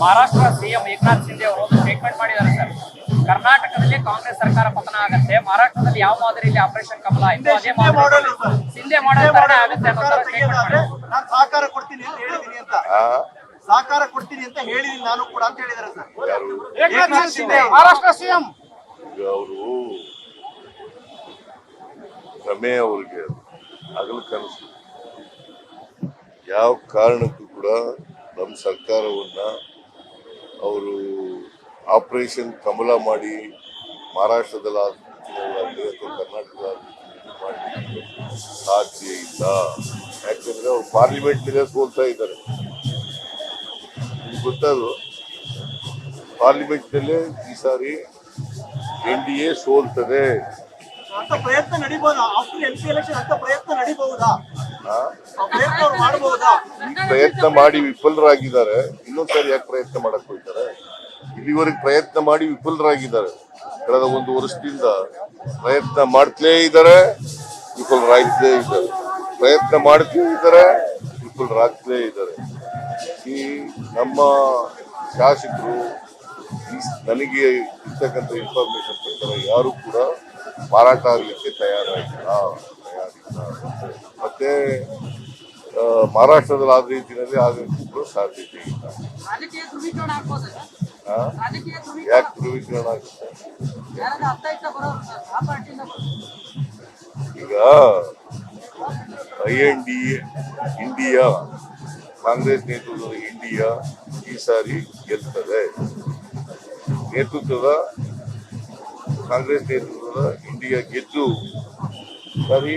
Maharashtra CM Eknath Shinde ಅವರು ಒಂದು statement ಮಾಡಿದ್ದಾರೆ ಸರ್. ಕರ್ನಾಟಕದಲ್ಲಿ ಕಾಂಗ್ರೆಸ್ ಸರ್ಕಾರ ಪತನ ಆಗುತ್ತೆ ಮಹಾರಾಷ್ಟ್ರದಲ್ಲಿ ಯಾವ ಮಾದರಿಯಲ್ಲಿ ಆಪರೇಷನ್ ಕಮಲ ಆಯ್ತು ಅದೇ ಶಿಂದೆ ಮಾದರಿ ಸಿಂಧೆ ಆಗುತ್ತೆ ಅನ್ನೋ ತರ ಸ್ಟೇಟ್ಮೆಂಟ್ ಮಾಡಿದ್ದಾರೆ. ನಾನು ಸಹಕಾರ ಕೊಡ್ತೀನಿ ಅಂತ ಹೇಳಿದೀನಿ ಅಂತ. ಆ? ಸಹಕಾರ ಕೊಡ್ತೀನಿ ಅಂತ ಹೇಳಿದೀನಿ ನಾನು ಕೂಡ ಅಂತ ಹೇಳಿದಾರೆ sir. Eknath Shinde Maharashtra CM. M ಅವರು ರಮೆ ಅವ್ರಿಗೆ ಹಗಲು ಕನಸು ಯಾವ ಕಾರಣಕ್ಕೂ ಕೂಡ ನಮ್ಮ ಸರ್ಕಾರವನ್ನ ಅವರು ಆಪರೇಷನ್ ಕಮಲ ಮಾಡಿ ಮಹಾರಾಷ್ಟ್ರದಲ್ಲಿ ಅಥವಾ ಕರ್ನಾಟಕದಲ್ಲಿ ಮಾಡಿ ಸಾಧ್ಯ ಇಲ್ಲ. ಯಾಕಂದ್ರೆ ಅವರು ಪಾರ್ಲಿಮೆಂಟ್ನಿಂದ ಸೋಲ್ತಾ ಇದ್ದಾರೆ. ನಿಮ್ಗೆ ಗೊತ್ತದು ಪಾರ್ಲಿಮೆಂಟ್ನಲ್ಲೇ ಈ ಸಾರಿ ಎನ್ ಡಿ ಎ ಸೋಲ್ತದೆ. ಪ್ರಯತ್ನ ಅಂತ ಪ್ರಯತ್ನ ನಡಿಬಹುದಾ? ಪ್ರಯತ್ನ ಮಾಡಿ ವಿಫಲರಾಗಿದ್ದಾರೆ. ಇನ್ನೊಂದ್ಸರಿ ಯಾಕೆ ಪ್ರಯತ್ನ ಮಾಡಕ್ ಹೋಗ್ತಾರೆ? ಇಲ್ಲಿವರೆಗೆ ಪ್ರಯತ್ನ ಮಾಡಿ ವಿಫಲರಾಗಿದ್ದಾರೆ. ಕಳೆದ ಒಂದು ವರ್ಷದಿಂದ ಪ್ರಯತ್ನ ಮಾಡ್ತಲೇ ಇದ್ದಾರೆ, ವಿಫಲರಾಗ್ತಲೇ ಇದ್ದಾರೆ. ಪ್ರಯತ್ನ ಮಾಡ್ತಲೇ ಇದ್ದಾರೆ, ವಿಫಲರಾಗ್ತಲೇ ಇದ್ದಾರೆ. ಈ ನಮ್ಮ ಶಾಸಕರು ನನಗೆ ಇರ್ತಕ್ಕಂಥ ಇನ್ಫಾರ್ಮೇಶನ್ ಪ್ರಕಾರ ಯಾರು ಕೂಡ ಮಾರಾಟ ಆಗಲಿಕ್ಕೆ ತಯಾರಾಗಿಲ್ಲ. ಮತ್ತೆ ಮಹಾರಾಷ್ಟ್ರದಲ್ಲಿ ಆದ ರೀತಿಯಲ್ಲಿ ಆಗಲಿಕ್ಕೆ ಸಾಧ್ಯತೆ ಇಲ್ಲ ಯಾಕೆ ಧ್ರುವೀಕರಣ ಆಗುತ್ತೆ? ಈಗ I N D India Congress ನೇತೃತ್ವದ ಇಂಡಿಯಾ ಈ ಸಾರಿ ಗೆಲ್ತದೆ. ನೇತೃತ್ವದ ಕಾಂಗ್ರೆಸ್ ನೇತೃತ್ವದ ಇಂಡಿಯಾ ಗೆದ್ದು ಸರಿ